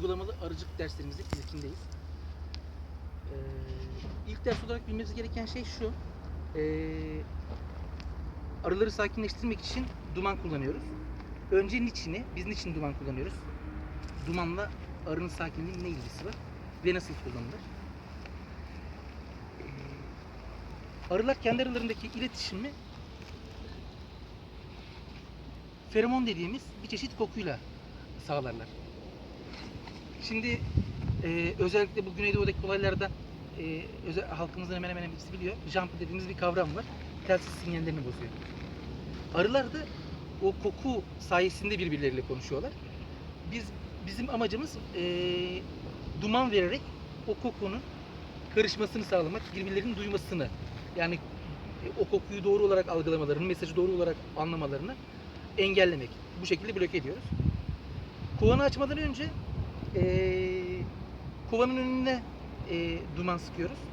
uygulamalı arıcılık derslerimizin ilkindeyiz. Ee, ilk ders olarak bilmemiz gereken şey şu. Ee, arıları sakinleştirmek için duman kullanıyoruz. Önce niçini, biz niçin duman kullanıyoruz? Dumanla arının sakinliğinin ne ilgisi var ve nasıl kullanılır? Ee, arılar kendi aralarındaki iletişimi feromon dediğimiz bir çeşit kokuyla sağlarlar. Şimdi e, özellikle bu Güneydoğu'daki olaylarda e, özel, halkımızın hemen hemen hepsi biliyor. Jump dediğimiz bir kavram var. Telsiz sinyallerini bozuyor. Arılar da o koku sayesinde birbirleriyle konuşuyorlar. Biz bizim amacımız e, duman vererek o kokunun karışmasını sağlamak, birbirlerinin duymasını. Yani e, o kokuyu doğru olarak algılamalarını, mesajı doğru olarak anlamalarını engellemek. Bu şekilde bloke ediyoruz. Kovanı açmadan önce eee, kovanın önüne eee, duman sıkıyoruz.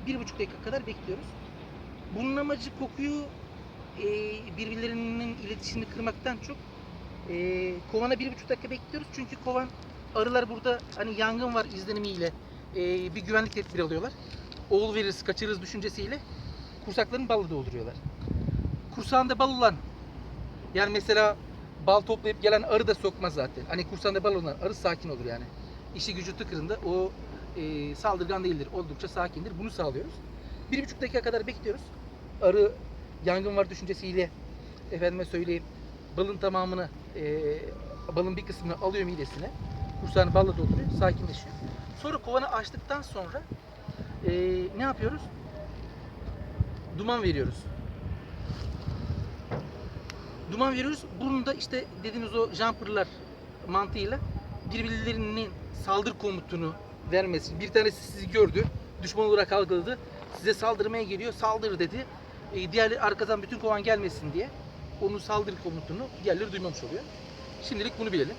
Bir buçuk dakika kadar bekliyoruz. Bunun amacı kokuyu eee, birbirlerinin iletişimini kırmaktan çok eee, kovana bir buçuk dakika bekliyoruz. Çünkü kovan arılar burada hani yangın var izlenimiyle eee, bir güvenlik tedbiri alıyorlar. Oğul veririz, kaçırırız düşüncesiyle kursaklarını balla dolduruyorlar. Kursağında bal olan yani mesela bal toplayıp gelen arı da sokmaz zaten. Hani kursağında bal olan arı sakin olur yani. İşi gücü tıkırında o e, saldırgan değildir. Oldukça sakindir. Bunu sağlıyoruz. Bir buçuk dakika kadar bekliyoruz. Arı yangın var düşüncesiyle efendime söyleyeyim balın tamamını e, balın bir kısmını alıyor midesine. Kursağını balla dolduruyor. Sakinleşiyor. Sonra kovanı açtıktan sonra e, ne yapıyoruz? Duman veriyoruz. Duman veriyoruz. Bunun da işte dediğimiz o jumperlar mantığıyla birbirlerinin saldır komutunu vermesi. Bir tanesi sizi gördü, düşman olarak algıladı. Size saldırmaya geliyor, saldır dedi. E, diğerleri arkadan bütün kovan gelmesin diye onun saldırı komutunu diğerleri duymamış oluyor. Şimdilik bunu bilelim.